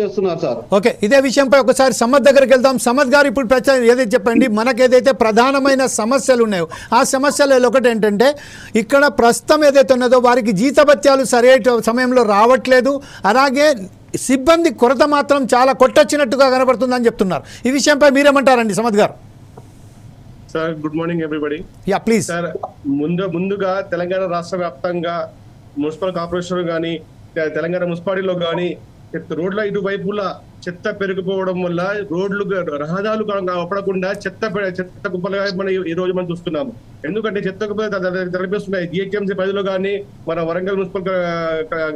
చేస్తున్నారు sir. Okay ఇదే విషయంపై ఒకసారి సమద్ దగ్గరికి వెళ్దాం. సమద్ గారు ఇప్పుడు ప్రచారం ఏదైతే చెప్పండి? మనకు ఏదైతే ప్రధానమైన సమస్యలు ఉన్నాయో ఆ సమస్యలలో ఒకటి ఏంటంటే ఇక్కడ ప్రస్తుతం ఏదైతే ఉన్నదో వారికి జీతభత్యాలు సరైన సమయంలో రావట్లేదు. అలాగే సిబ్బంది కొరత మాత్రం చాలా కొట్టొచ్చినట్టుగా కనబడుతుందని చెప్తున్నారు. ఈ విషయంపై మీరేమంటారండి సమద్ గారు? Sir good morning everybody. Yeah please. Sir ముందు ముందుగా తెలంగాణ రాష్ట్ర వ్యాప్తంగా మున్సిపల్ కార్పొరేషన్ కానీ తెలంగాణ మున్సిపాలిటీలో కానీ చెత్త రోడ్ల ఇటువైపులా చెత్త పెరిగిపోవడం వల్ల రోడ్లు రహదారులు అవపడకుండా చెత్త చెత్త కుప్పలుగా మనం ఈ- రోజు మనం చూస్తున్నాము. ఎందుకంటే చెత్త కుప్పలు త- తలపిస్తున్నాయి. జిహెచ్ఎంసీ పరిధిలో కానీ మన వరంగల్ మున్సిపల్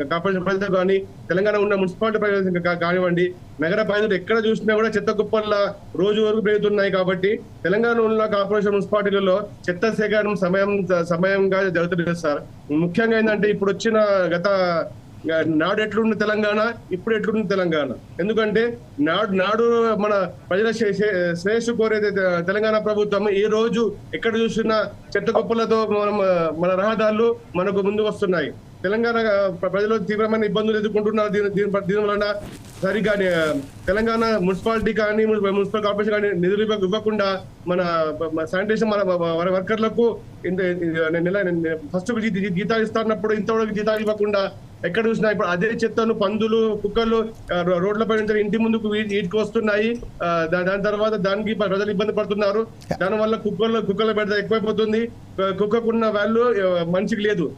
కార్పొరేషన్ పరిధిలో కానీ తెలంగాణ ఉన్న మున్సిపాలిటీ పరిధి కానివ్వండి నగర పరిధిలో ఎక్కడ చూసినా కూడా చెత్త కుప్పల రోజు వరకు పెరుగుతున్నాయి కాబట్టి తెలంగాణ ఉన్న కార్పొరేషన్ మున్సిపాలిటీలలో చెత్త సేకరణ సమయం సమయంగా జరుగుతుంది సార్. ముఖ్యంగా ఏంటంటే ఇప్పుడు వచ్చిన గత నాడు ఎట్లుంది తెలంగాణ? ఇప్పుడు ఎట్లుంది తెలంగాణ? ఎందుకంటే నాడు నాడు మన ప్రజల శ్రేయస్సు కోరేది తె- తెలంగాణ ప్రభుత్వం ఈ రోజు ఎక్కడ చూసినా చెత్త కుప్పలతో మనం మన రహదారులు మనకు ముందు వస్తున్నాయి. తెలంగాణ ప్రజలు తీవ్రమైన ఇబ్బందులు ఎదుర్కొంటున్నారు దీని దీని దీని వలన సరిగా తెలంగాణ మున్సిపాలిటీ కానీ మున్సిపల్ కార్పొరేషన్ కానీ నిధులు ఇవ్వకుండా మన శానిటేషన్ మన మన వర్కర్లకు ఇంత నెల ఫస్ట్ జీతాలు ఇస్తున్నప్పుడు ఇంతవరకు జీతాలు ఇవ్వకుండా ఎక్కడ చూసినా ఇప్పుడు అదే చెత్తను పందులు కుక్కలు రోడ్ల పైన ఇంటి ముందుకు వీ- వీటికి వస్తున్నాయి. దాని తర్వాత దానికి ప్రజలు ఇబ్బంది పడుతున్నారు. దాని వల్ల కుక్కలు కుక్కల పెద్ద ఎక్కువైపోతుంది. కుక్కకున్న వాల్యూ మనిషికి లేదు.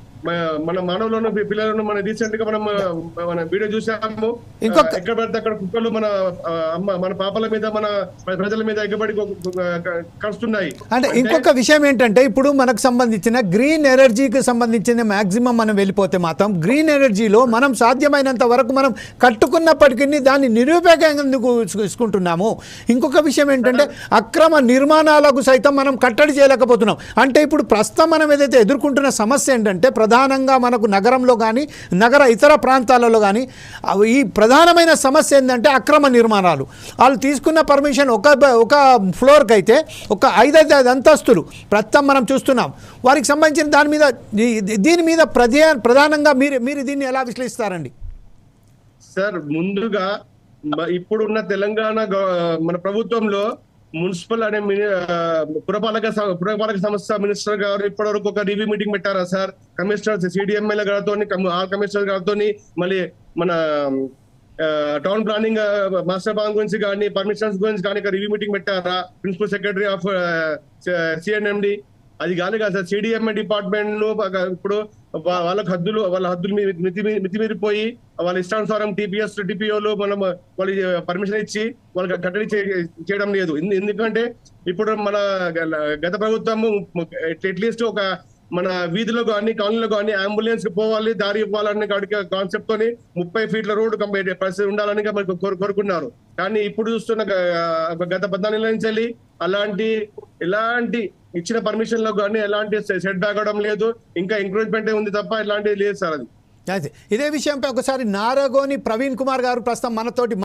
మన మానవులను పిల్లలను మన రీసెంట్గా మనం మన వీడియో చూసాము. ఎక్కడ పడితే అక్కడ కుక్కలు మన అమ్మ మన పాపల మీద మన ప్రజల మీద ఎగబడి కు- కు- క- కరుస్తున్నాయి. అంటే ఇంకొక విషయం ఏంటంటే ఇప్పుడు మనకు సంబంధించిన గ్రీన్ ఎనర్జీకి సంబంధించిన మ్యాక్సిమం మనం వెళ్ళిపోతే మాత్రం గ్రీన్ ఎనర్జీలో మనం సాధ్యమైనంత వరకు మనం కట్టుకున్నప్పటికీ దాన్ని నిరుపయోగంగా తీసుకుంటున్నాము. ఇంకొక విషయం ఏంటంటే అక్రమ నిర్మాణాలకు సైతం మనం కట్టడి చేయలేకపోతున్నాం. అంటే ఇప్పుడు ప్రస్తుతం మనం ఏదైతే ఎదుర్కొంటున్న సమస్య ఏంటంటే ప్రధానంగా మనకు నగరంలో కానీ నగర ఇతర ప్రాంతాలలో కానీ అవి ఈ ప్రధానమైన సమస్య ఏంటంటే అక్రమ నిర్మాణాలు. వాళ్ళు తీసుకున్న పర్మిషన్ ఒక ఒక ఫ్లోర్కి అయితే ఒక ఐదైదు ఐదు అంతస్తులు ప్రస్తుతం మనం చూస్తున్నాం. వారికి సంబంధించిన దాని మీద దీని మీద ప్రధా ప్రధానంగా మీరు మీరు దీన్ని ఎలా విశ్లేషిస్తారండి? సార్ ముందుగా ఇప్పుడున్న తెలంగాణ మన ప్రభుత్వంలో మున్సిపల్ అనే పురపాలక పురపాలక సంస్థ మినిస్టర్ గారు ఇప్పటివరకు ఒక రివ్యూ మీటింగ్ పెట్టారా సార్? కమిషనర్ సిడిఎంఎల్ గారితో ఆర్ కమిషనర్ గారితో మళ్ళీ మన టౌన్ ప్లానింగ్ మాస్టర్ ప్లాన్ గురించి కానీ పర్మిషన్స్ గురించి కానీ రివ్యూ మీటింగ్ పెట్టారా? ప్రిన్సిపల్ సెక్రటరీ ఆఫ్ సిఎన్ఎండి అది కాదు కాదు సార్ సిడిఎంఏ డిపార్ట్మెంట్లో ఇప్పుడు వాళ్ళ వాళ్ళకి హద్దులు వాళ్ళ హద్దులు మితి మితిమీరిపోయి వాళ్ళ ఇష్టానుసారం టీపీఎస్ టీపీఓలు మనం వాళ్ళు పర్మిషన్ ఇచ్చి వాళ్ళకి కట్టడి చే- చేయడం లేదు. ఎందుకంటే ఇప్పుడు మన గత ప్రభుత్వం అట్లీస్ట్ ఒక మన వీధిలో కానీ కాలనీలో కానీ అంబులెన్స్ పోవాలి దారి ఇవ్వాలనే కాన్సెప్ట్ తోని ముప్పై ఫీట్ల రోడ్డు కంప్లీట్ పరిస్థితి ఉండాలని మనకు కోరు- కోరుకున్నారు. కానీ ఇప్పుడు చూస్తున్న గత పద్నాలుగు నుంచి వెళ్ళి అలాంటి ఎలాంటి ఇచ్చిన పర్మిషన్లో కానీ ఎలాంటి సెట్ బ్యాక్ అవడం లేదు. ఇంకా ఎంకరేజ్మెంట్ ఉంది తప్ప ఎలాంటిది లేదు సార్ అది. అయితే ఇదే విషయంపై ఒకసారి నారగోని ప్రవీణ్ కుమార్ గారు ప్రస్తుతం మనతోటి